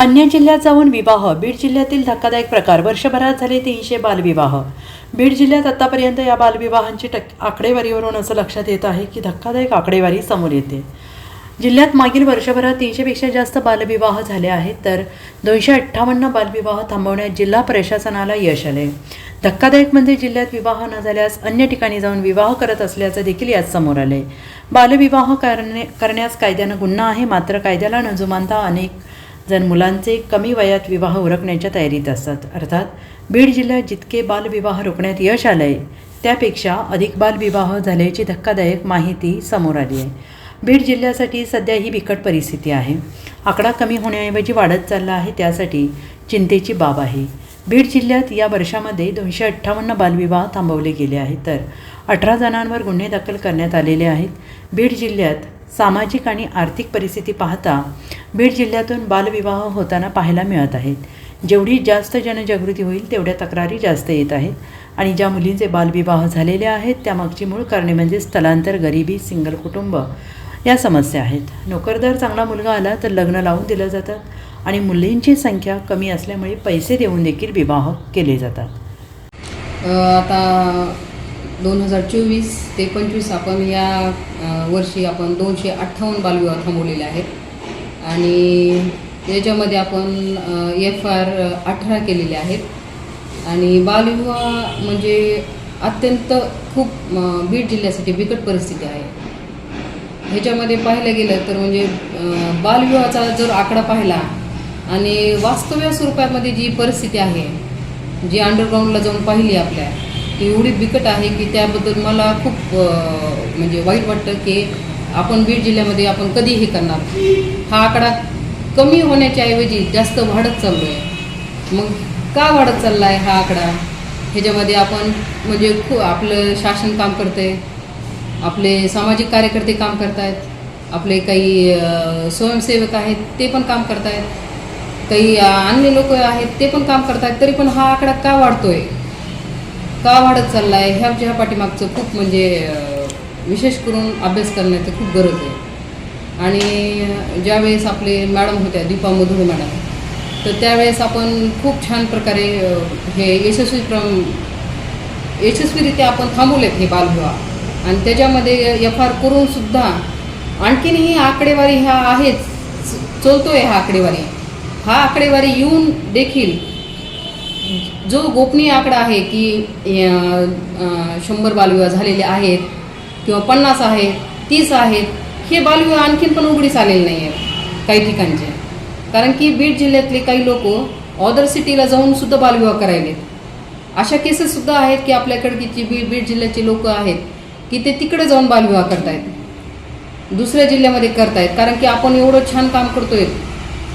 अन्य जिल्ह्यात जाऊन विवाह. बीड जिल्ह्यातील धक्कादायक प्रकार. वर्षभरात झाले तीनशे बालविवाह. बीड जिल्ह्यात आतापर्यंत या बालविवाहांची टक्के आकडेवारीवरून असं लक्षात येत आहे की धक्कादायक आकडेवारी समोर येते. जिल्ह्यात मागील वर्षभरात तीनशेपेक्षा जास्त बालविवाह झाले आहेत तर दोनशे अठ्ठावन्न बालविवाह थांबवण्यात जिल्हा प्रशासनाला यश आले. धक्कादायक म्हणजे जिल्ह्यात विवाह न झाल्यास अन्य ठिकाणी जाऊन विवाह करत असल्याचं देखील यात समोर आले. बालविवाह करणे करण्यास कायद्यानं गुन्हा आहे मात्र कायद्याला न जुमानता अनेक जण मुलांचे कमी वयात विवाह उरकण्याच्या तयारीत असतात अर्थात बीड जिल्ह्यात जितके बालविवाह रोखण्यात यश आलं आहे त्यापेक्षा अधिक बालविवाह झाल्याची धक्कादायक माहिती समोर आली आहे. बीड जिल्ह्यासाठी सध्या ही बिकट परिस्थिती आहे. आकडा कमी होण्याऐवजी वाढत चालला आहे त्यासाठी चिंतेची बाब आहे. बीड जिल्ह्यात या वर्षामध्ये दोनशे अठ्ठावन्न बालविवाह थांबवले गेले आहेत तर अठरा जणांवर गुन्हे दाखल करण्यात आलेले आहेत. बीड जिल्ह्यात सामाजिक आणि आर्थिक परिस्थिती पाहता बीड जिल्ह्यातून बालविवाह होताना पाहायला मिळत आहेत. जेवढी जास्त जनजागृती होईल तेवढ्या तक्रारी जास्त येत आहेत. आणि ज्या मुलींचे बालविवाह झालेले आहेत त्यामागची मूळ कारणे म्हणजे स्थलांतर गरिबी सिंगल कुटुंब या समस्या आहेत. नोकरदार चांगला मुलगा आला तर लग्न लावून दिलं जातात आणि मुलींची संख्या कमी असल्यामुळे पैसे देऊन देखील विवाह केले जातात. आता दोन हजार चोवीस ते पंचवीस आपण या वर्षी आपण दोनशे अठ्ठावन्न बालविवाह थांबवलेले आहेत. आणि याच्यामध्ये आपण एफ आर अठरा केलेले आहेत. आणि बालविवाह म्हणजे अत्यंत खूप बीड जिल्ह्यासाठी बिकट परिस्थिती आहे. ह्याच्यामध्ये पाहायला गेलं तर म्हणजे बालविवाहाचा जर आकडा पाहिला आणि वास्तव्य स्वरूपामध्ये जी परिस्थिती आहे जी अंडरग्राऊंडला जाऊन पाहिली आपल्या ती एवढी बिकट आहे की त्याबद्दल मला खूप म्हणजे वाईट वाटतं की आपण बीड जिल्ह्यामध्ये आपण कधी हे करणार. हा आकडा कमी होण्याच्या ऐवजी जास्त वाढत चाललो आहे मग का वाढत चालला आहे हा आकडा? ह्याच्यामध्ये आपण म्हणजे खूप आपलं शासन काम करते आपले सामाजिक कार्यकर्ते काम करतायत. आपले काही स्वयंसेवक आहेत ते पण काम करतायत. काही अन्य लोक आहेत ते पण काम करतायत. तरी पण हा आकडा का वाढतोय? का वाढत चालला आहे ह्या ह्या पाठीमागचं खूप म्हणजे विशेष करून अभ्यास करण्याची खूप गरज आहे. आणि ज्यावेळेस आपले मॅडम होत्या दीपा मधुर मॅडम तर त्यावेळेस आपण खूप छान प्रकारे हे यशस्वी प्रम यशस्वीरित्या आपण थांबवलेत हे बालविवाह. आणि त्याच्यामध्ये एफ आर करूनसुद्धा आणखीनही आणखीन ही आकडेवारी ह्या आहेच चलतो आहे हा आकडेवारी. हा आकडेवारी येऊन देखील जो गोपनीय आकडा आहे की शंभर बालविवाह झालेले आहेत किंवा पन्नास आहेत तीस आहेत हे बालविवाह आणखीन पण उघडीस आलेले नाही आहेत काही ठिकाणचे. कारण की बीड जिल्ह्यातले काही लोक ऑदर सिटीला जाऊन सुद्धा बालविवाह करायले अशा केसेस सुद्धा आहेत की आपल्याकडे जी बीड बीड जिल्ह्याचे लोक आहेत की ते तिकडे जाऊन बालविवाह करतायत. दुसऱ्या जिल्ह्यामध्ये करतायत. कारण की आपण एवढं छान काम करतोय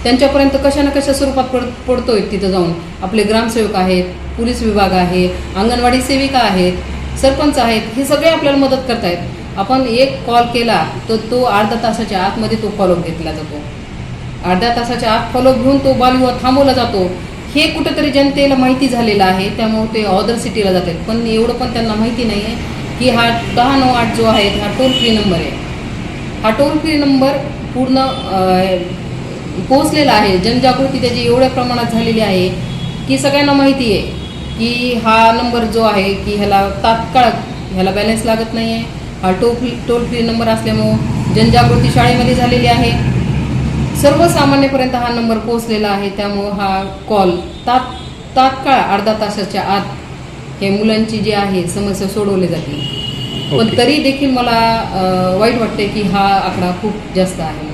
त्यांच्यापर्यंत कशा ना कशा स्वरूपात पड पडतोय तिथं जाऊन. आपले ग्रामसेवक आहेत पोलीस विभाग आहे अंगणवाडी सेविका आहेत सरपंच आहेत हे सगळे आपल्याला मदत करतायत. आपण एक कॉल केला तर तो अर्धा तासाच्या आतमध्ये तो फॉलोअप घेतला जातो. अर्ध्या तासाच्या आत फॉलोअप घेऊन तो बालविवाह थांबवला जातो. हे कुठंतरी जनतेला माहिती झालेलं आहे त्यामुळे ते ऑदर सिटीला जातात. पण एवढं पण त्यांना माहिती नाही आहे की हा दहा नऊ आठ जो आहे हा टोल फ्री नंबर आहे. हा टोल फ्री नंबर पूर्ण अं, पोहोचलेला आहे. जनजागृती त्याची एवढ्या प्रमाणात झालेली आहे की सगळ्यांना माहिती आहे की हा नंबर जो आहे की ह्याला तात्काळ ह्याला बॅलन्स लागत नाही आहे हा toll free toll free number असल्यामुळं जनजागृती शाळेमध्ये झालेली आहे. सर्वसामान्यपर्यंत हा नंबर पोहोचलेला आहे. त्यामुळं हा कॉल तात तात्काळ अर्धा तासाच्या आत हे मुलांची जी आहे समस्या सोडवली जाते पण. तरी देखील मला वाईट वाटते की हा आकडा खूप जास्त आहे.